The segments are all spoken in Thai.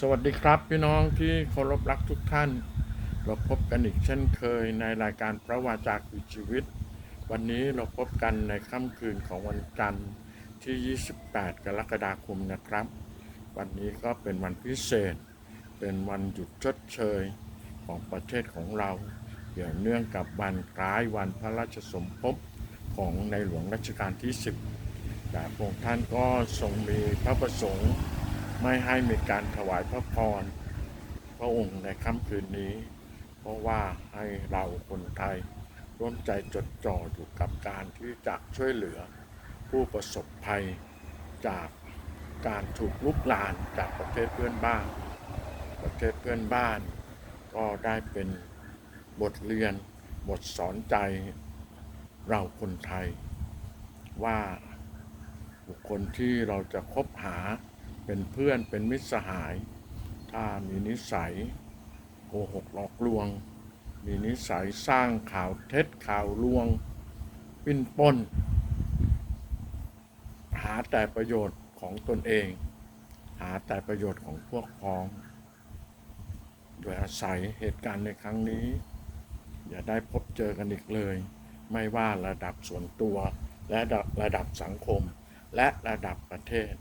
สวัสดีครับพี่น้องที่เคารพรักทุกท่าน เราพบกันอีกเช่นเคยในรายการพระวาจาคือชีวิต วันนี้เราพบกันในค่ำคืนของวันจันทร์ที่ 28 กรกฎาคมนะครับ วันนี้ก็เป็นวันพิเศษ เป็นวันหยุดชดเชยของประเทศของเราเกี่ยวเนื่องกับวันคล้ายวันพระราชสมภพของในหลวงรัชกาลที่ 10แต่พระองค์ท่านก็ทรงมีพระประสงค์ ไม่ให้มีการถวายพระพร พระองค์ในค่ำคืนนี้ เพราะว่าให้เราคนไทยร่วมใจจดจ่ออยู่กับการที่จะช่วยเหลือผู้ประสบภัยจากการถูกลุกลานจากประเทศเพื่อนบ้าน ประเทศเพื่อนบ้าน ก็ได้เป็นบทเรียนบทสอนใจเราคนไทย ว่าบุคคลที่เราจะคบหา เป็นเพื่อนเป็นมิตรสหาย ถ้ามีนิสัยโกหกหลอกลวง มีนิสัยสร้างข่าวเท็จข่าวลวง ปิ้นป้น หาแต่ประโยชน์ของตนเอง หาแต่ประโยชน์ของพวกพ้อง โดยอาศัยเหตุการณ์ในครั้งนี้ อย่าได้พบเจอกันอีกเลย ไม่ว่าระดับส่วนตัวและระดับสังคมและระดับประเทศ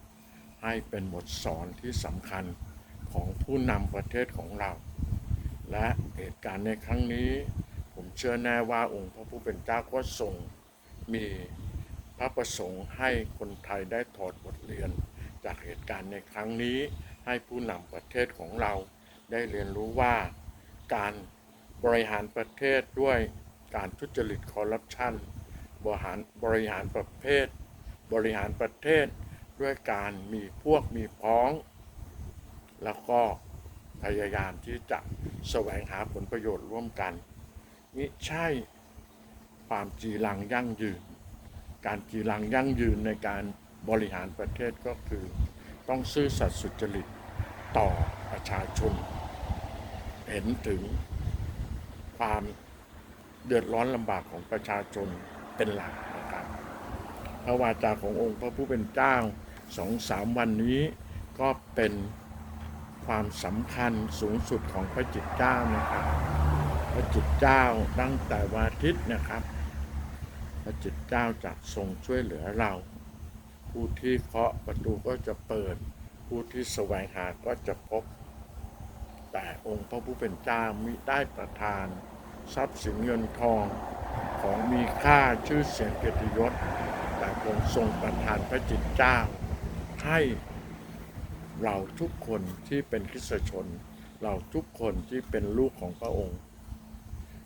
ให้เป็นบทสอนที่สำคัญของผู้นำประเทศของเรา และเหตุการณ์ในครั้งนี้ ผมเชื่อแน่ว่าองค์พระผู้เป็นเจ้าก็ทรงมีพระประสงค์ให้คนไทยได้ถอดบทเรียน จากเหตุการณ์ในครั้งนี้ให้ผู้นำประเทศของเรา ได้เรียนรู้ว่าการบริหารประเทศด้วยการทุจริตคอร์รัปชันบริหารบริหารประเภท บริหารประเทศ ด้วยการมีพวกมีพ้อง แล้วก็พยายามที่จะแสวงหาผลประโยชน์ร่วมกันมิใช่ความจีรังยั่งยืน การจีรังยั่งยืนในการบริหารประเทศก็คือ ต้องซื่อสัตย์สุจริตต่อประชาชน เห็นถึงความเดือดร้อนลำบากของประชาชนเป็นหลักนะครับพระวาจาขององค์พระผู้เป็นเจ้า สองสามวันนี้ก็เป็นความสำคัญสูงสุดของพระจิตเจ้านะครับพระจิตเจ้าตั้งแต่วันอาทิตย์นะครับ พระจิตเจ้าจะทรงช่วยเหลือเรา ผู้ที่เคาะประตูก็จะเปิด ผู้ที่แสวงหาก็จะพบ แต่องค์พระผู้เป็นเจ้ามิได้ประทาน ทรัพย์สินเงินทองของมีค่าชื่อเสียงเกียรติยศแต่ทรงทรงประทานพระจิตเจ้า ให้เราทุกคนที่เป็นคริสตชน เราทุกคนที่เป็นลูกของพระองค์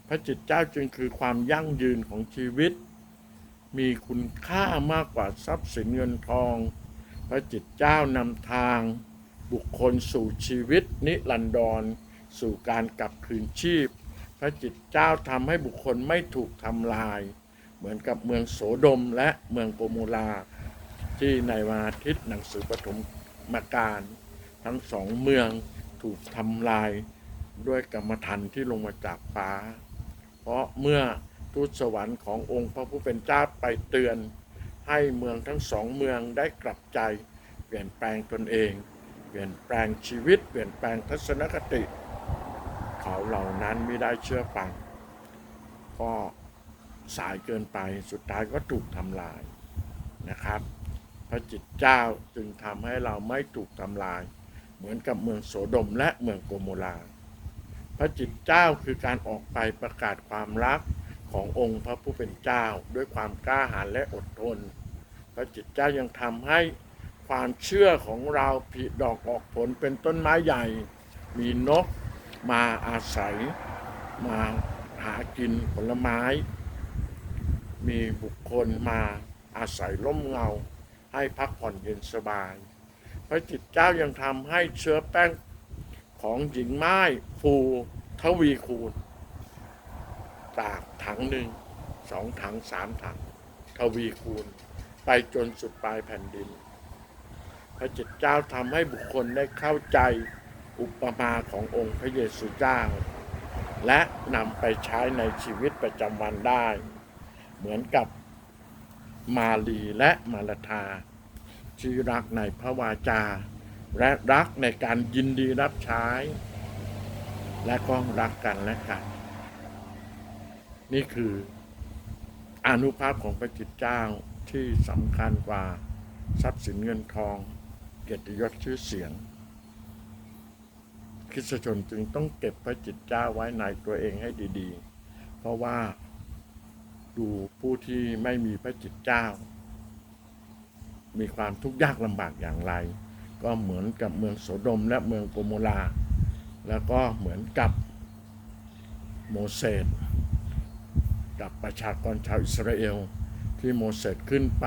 พระจิตเจ้าจึงคือความยั่งยืนของชีวิต มีคุณค่ามากกว่าทรัพย์สินเงินทอง พระจิตเจ้านำทางบุคคลสู่ชีวิตนิรันดร สู่การกลับคืนชีพ พระจิตเจ้าทำให้บุคคลไม่ถูกทำลาย เหมือนกับเมืองโสดมและเมืองโกโมลา ที่ในวันอาทิตย์หนังสือปฐมมาการ ทั้งสองเมืองถูกทำลายด้วยกรรมฐานที่ลงมาจากฟ้า เพราะเมื่อทูตสวรรค์ขององค์พระผู้เป็นเจ้าไปเตือน ให้เมืองทั้งสองเมืองได้กลับใจ เปลี่ยนแปลงตนเอง เปลี่ยนแปลงชีวิต เปลี่ยนแปลงทัศนคติ เขาเหล่านั้นไม่ได้เชื่อฟัง ก็สายเกินไปสุดท้ายก็ถูกทำลายนะครับ พระจิตเจ้าจึงทำให้เราไม่ถูกทำลาย เหมือนกับเมืองโสดมและเมืองโกโมลา พระจิตเจ้าคือการออกไปประกาศความรักขององค์พระผู้เป็นเจ้าด้วยความกล้าหาญและอดทน พระจิตเจ้ายังทำให้ความเชื่อของเราผลิดอกออกผลเป็นต้นไม้ใหญ่ มีนกมาอาศัย มาหากินผลไม้ มีบุคคลมาอาศัยร่มเงา ให้พักผ่อนเย็นสบาย พระจิตเจ้ายังทำให้เชื้อแป้งของหญิงไม้ฟูทวีคูณ จากถังหนึ่งสองถังสามถัง ทวีคูณ ไปจนสุดปลายแผ่นดิน พระจิตเจ้าทำให้บุคคลได้เข้าใจอุปมาขององค์พระเยซูเจ้า และนำไปใช้ในชีวิตประจำวันได้ เหมือนกับ มาลีและมาลาธาที่รักในพระวาจา และรักในการยินดีรับใช้ และก็รักกันและกัน นี่คืออนุภาพของพระจิตเจ้าที่สำคัญกว่าทรัพย์สินเงินทอง เกียรติยศชื่อเสียงคริสตชนจึงต้องเก็บพระจิตเจ้าไว้ในตัวเองให้ดี ๆ เพราะว่า ดูผู้ที่ไม่มีพระจิตเจ้า มีความทุกข์ยากลำบากอย่างไร ก็เหมือนกับเมืองโสโดมและเมืองโกโมลา แล้วก็เหมือนกับโมเสสกับประชากรชาวอิสราเอลที่โมเสสขึ้นไป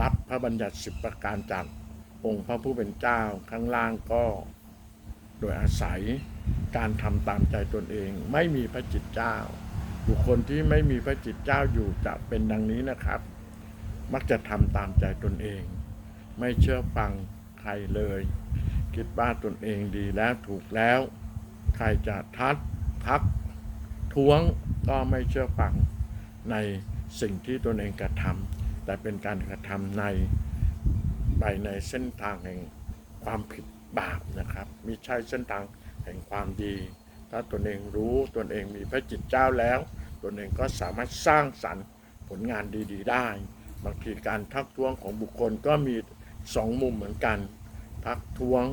รับพระบัญญัติสิบประการจากองค์พระผู้เป็นเจ้าข้างล่างก็โดยอาศัยการทำตามใจตนเองไม่มีพระจิตเจ้า บุคคลที่ไม่มีพระจิตเจ้าอยู่จะเป็นดังนี้นะครับ มักจะทำตามใจตนเอง ไม่เชื่อฟังใครเลย คิดว่าตนเองดีแล้วถูกแล้ว ใครจะทัดทักท้วงก็ไม่เชื่อฟังในสิ่งที่ตนเองกระทำแต่เป็นการกระทำในไปในเส้นทางแห่งความผิดบาปนะครับมิใช่เส้นทางแห่งความดี ถ้าตนเองรู้ตนเองมีพระจิตเจ้าแล้ว นเองก็สามารถสร้างสรรค์ผลงานดี ๆ ได้ บางทีการทักท้วงของบุคคลก็มีสองมุมเหมือนกัน ทักท้วง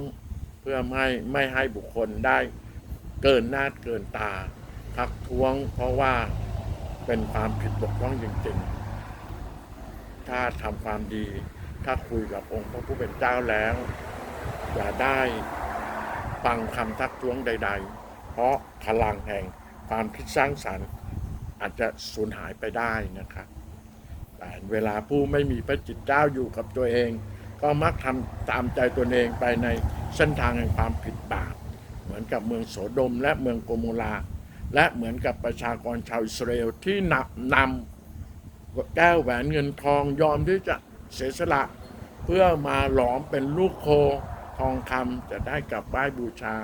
เพื่อไม่ไม่ให้บุคคลได้เกินหน้าเกินตา ทักท้วงเพราะว่าเป็นความผิดบกพร่องจริงๆ ถ้าทำความดี ถ้าคุยกับองค์พระผู้เป็นเจ้าแล้ว อย่าได้ฟังคำทักท้วงใด ๆ เพราะพลังแห่งความคิดสร้างสรรค์ อาจจะสูญหายไปได้นะครับ แต่เวลาผู้ไม่มีพระจิตเจ้าอยู่กับตัวเอง ก็มักทำตามใจตัวเองไปในเส้นทางแห่งความผิดบาป เหมือนกับเมืองโสดมและเมืองโกโมลา และเหมือนกับประชากรชาวอิสราเอลที่นำนำแก้วแหวนเงินทองยอมที่จะเสียสละเพื่อมาหลอมเป็นลูกโคทองคำจะได้กลับไหว้บูชา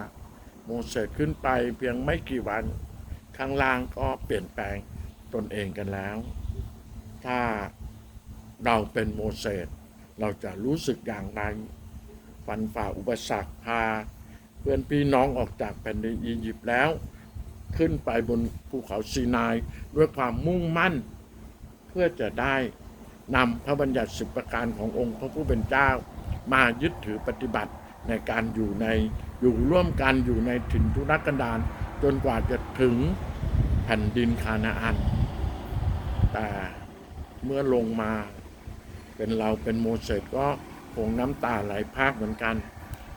โมเสสขึ้นไปเพียงไม่กี่วัน ข้างล่างก็เปลี่ยนแปลงตนเองกันแล้ว ถ้าเราเป็นโมเสสเราจะรู้สึกอย่างไรฟันฝ่าอุปสรรคพาเพื่อนพี่น้องออกจากแผ่นดินอียิปต์แล้ว ขึ้นไปบนภูเขาซีนายด้วยความมุ่งมั่น เพื่อจะได้นำพระบัญญัติสิบประการขององค์พระผู้เป็นเจ้า มายึดถือปฏิบัติในการอยู่ในอยู่ร่วมกันอยู่ในถิ่นทุรกันดารจนกว่าจะถึง ผ่นดินคานาอัน แต่เมื่อลงมาเป็นเราเป็นโมเสสก็คงน้ำตาไหลพากเหมือนกัน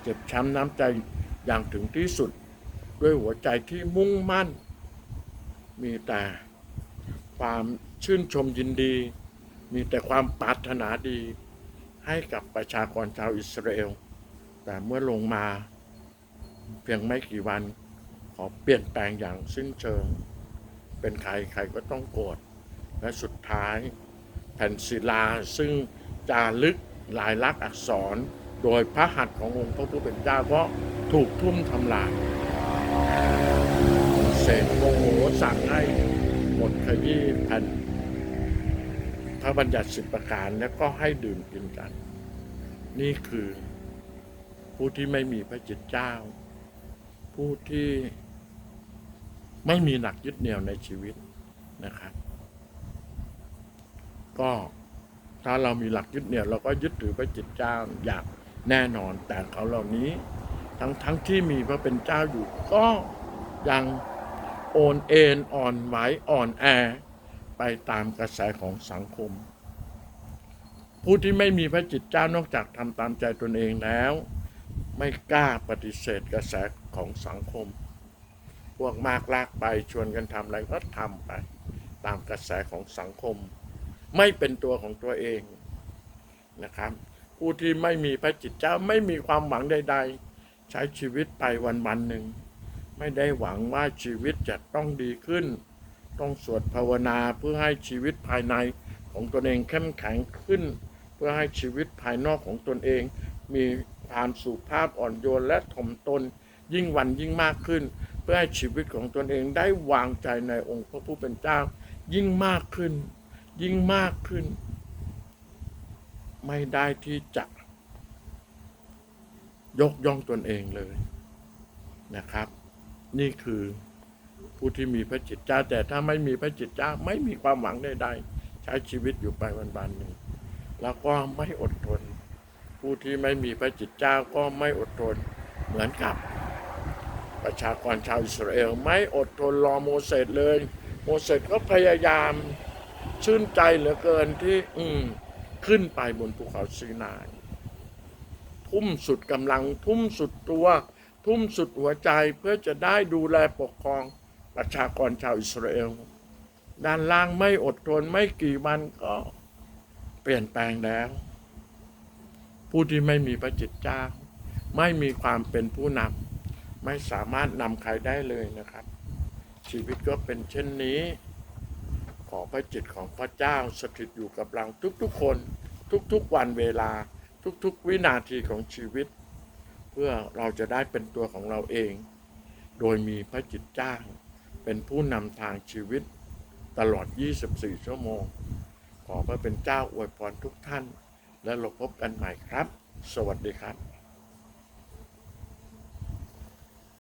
เจ็บช้ำน้ำใจอย่างถึงที่สุด ด้วยหัวใจที่มุ่งมั่น มีแต่ความชื่นชมยินดี มีแต่ความปรารถนาดีให้กับประชากรชาวอิสราเอล แต่เมื่อลงมาเพียงไม่กี่วันขอเปลี่ยนแปลงอย่างสิ้นเชิง เป็นใครใครก็ต้องโกรธและสุดท้ายแผ่นศิลาซึ่งจารึกลายลักษณ์อักษร โดยพระหัตถ์ขององค์พระผู้เป็นเจ้าก็ถูกทุ่มทำลายเศษโมโหสั่งให้หมดขยี้แผ่นพระบัญญัติสิบประการแล้วก็ให้ดื่มกินกัน นี่คือผู้ที่ไม่มีพระจิตเจ้า ผู้ที่ ไม่มีหลักยึดเหนี่ยวในชีวิตนะครับก็ถ้าเรามีหลักยึดเหนี่ยวเราก็ยึดถือพระจิตเจ้าอย่างแน่นอน แต่เขาเหล่านี้ ทั้งทั้งที่มีพระเป็นเจ้าอยู่ ก็ยังโอนเอ็นอ่อนไหวอ่อนแอ ไปตามกระแสของสังคม ผู้ที่ไม่มีพระจิตเจ้านอกจากทำตามใจตนเองแล้ว ไม่กล้าปฏิเสธกระแสของสังคม วกมากลากไปชวนกันทำอะไรก็ทำไป ตามกระแสของสังคม ไม่เป็นตัวของตัวเองนะครับ ผู้ที่ไม่มีพระจิตเจ้าไม่มีความหวังใด ๆ ใช้ชีวิตไปวันวันๆหนึ่ง ไม่ได้หวังว่าชีวิตจะต้องดีขึ้น ต้องสวดภาวนาเพื่อให้ชีวิตภายในของตนเองเข้มแข็งขึ้น เพื่อให้ชีวิตภายนอกของตนเอง มีความสุภาพอ่อนโยนและถ่อมตนยิ่งวันยิ่งมากขึ้น เพื่อให้ชีวิตของตนเองได้วางใจในองค์พระผู้เป็นเจ้า ยิ่งมากขึ้น ยิ่งมากขึ้น ไม่ได้ที่จะยกย่องตนเองเลยนะครับ นี่คือผู้ที่มีพระจิตเจ้า แต่ถ้าไม่มีพระจิตเจ้าไม่มีความหวังใดๆใช้ชีวิตอยู่ไปวันๆหนึ่งแล้วก็ไม่อดทน ผู้ที่ไม่มีพระจิตเจ้าก็ไม่อดทนเหมือนกับ ประชากรชาวอิสราเอลไม่อดทนรอโมเสสเลย โมเสสก็พยายามชื่นใจเหลือเกินที่อืมขึ้นไปบนภูเขาซีนายทุ่มสุดกำลัง ทุ่มสุดตัว ทุ่มสุดหัวใจเพื่อจะได้ดูแลปกครองประชากรชาวอิสราเอลด้านล่างไม่อดทนไม่กี่วันก็เปลี่ยนแปลงแล้ว ผู้ที่ไม่มีพระจิตเจ้า ไม่มีความเป็นผู้นำ ไม่สามารถนำใครได้เลยนะครับ ชีวิตก็เป็นเช่นนี้ ขอพระจิตของพระเจ้าสถิตอยู่กับเราทุกๆคน ทุกๆวันเวลาทุกๆวินาทีของชีวิต เพื่อเราจะได้เป็นตัวของเราเอง โดยมีพระจิตเจ้า เป็นผู้นำทางชีวิตตลอด 24 ชั่วโมง ขอพระเป็นเจ้าอวยพรทุกท่าน และเราพบกันใหม่ครับ สวัสดีครับ